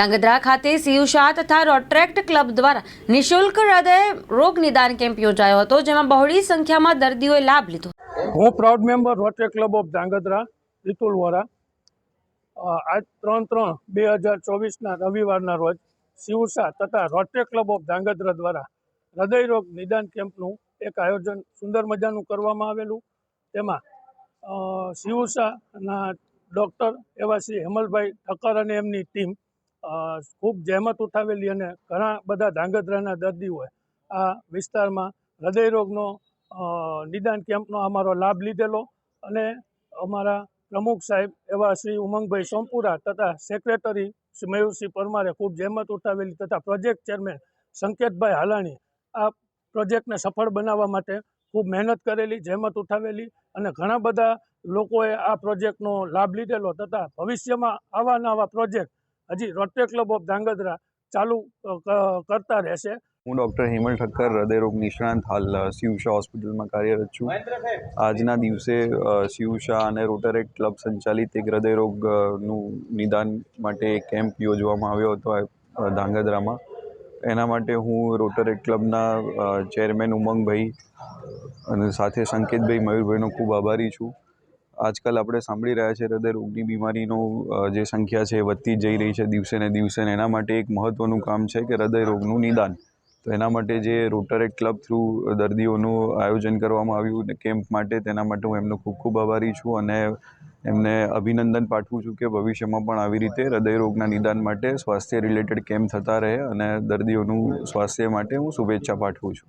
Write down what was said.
ધાંગધ્રા ખાતે સીયુષા તથા રોટ્રેક્ટ ક્લબ દ્વારા નિઃશુલ્ક હૃદય રોગ નિદાન કેમ્પ યોજાયો હતો, જેમાં બહોળી સંખ્યામાં દર્દીઓએ લાભ લીધો હું proud member rotary club of Dhrangadhra Ritul Vora. આજ ત્રણ ત્રણ બે હજાર ચોવીસના રવિવારના રોજ શિવસા તથા રોટરી ક્લબ ઓફ ધાંગધ્રા દ્વારા હૃદયરોગ નિદાન કેમ્પનું એક આયોજન સુંદર મજાનું કરવામાં આવેલું. તેમાં શિવસાના ડૉક્ટર એવા શ્રી હેમલભાઈ ઠક્કર અને એમની ટીમ ખૂબ જહેમત ઉઠાવેલી અને ઘણા બધા ધાંગધ્રાના દર્દીઓએ આ વિસ્તારમાં હૃદયરોગનો નિદાન કેમ્પનો અમારો લાભ લીધેલો અને અમારા પ્રમુખ સાહેબ એવા શ્રી ઉમંગભાઈ સોમપુરા તથા સેક્રેટરી શ્રી મયુરસિંહ પરમારે ખૂબ જહેમત ઉઠાવેલી તથા પ્રોજેક્ટ ચેરમેન સંકેતભાઈ હાલાણી આ પ્રોજેક્ટને સફળ બનાવવા માટે ખૂબ મહેનત કરેલી, જહેમત ઉઠાવેલી અને ઘણા બધા લોકોએ આ પ્રોજેક્ટનો લાભ લીધેલો તથા ભવિષ્યમાં આવા નવા પ્રોજેક્ટ હજી રોટરી ક્લબ ઓફ ધાંગધ્રા ચાલુ ક- કરતા રહેશે. હું ડૉક્ટર હેમલ ઠક્કર હૃદયરોગ નિષ્ણાંત હાલ શિવશા હોસ્પિટલમાં કાર્યરત છું. આજના દિવસે શિવશા અને રોટરેક્ટ ક્લબ સંચાલિત એક હૃદયરોગનું નિદાન માટે એક કેમ્પ યોજવામાં આવ્યો હતો ધાંગધ્રામાં. એના માટે હું રોટરેક્ટ ક્લબના ચેરમેન ઉમંગભાઈ અને સાથે સંકેતભાઈ મયુરભાઈનો ખૂબ આભારી છું. આજકાલ આપણે સાંભળી રહ્યા છે હૃદયરોગની બીમારીનો જે સંખ્યા છે વધતી જઈ રહી છે દિવસે ને દિવસે ને એના માટે એક મહત્ત્વનું કામ છે કે હૃદયરોગનું નિદાન. તો એના માટે જે રોટરેક ક્લબ થ્રુ દર્દીઓનું આયોજન કરવામાં આવ્યું ને કેમ્પ માટે, તેના માટે હું એમનો ખૂબ ખૂબ આભારી છું અને એમને અભિનંદન પાઠવું છું કે ભવિષ્યમાં પણ આવી રીતે હૃદયરોગના નિદાન માટે સ્વાસ્થ્ય રિલેટેડ કેમ્પ થતા રહે અને દર્દીઓનું સ્વાસ્થ્ય માટે હું શુભેચ્છા પાઠવું છું.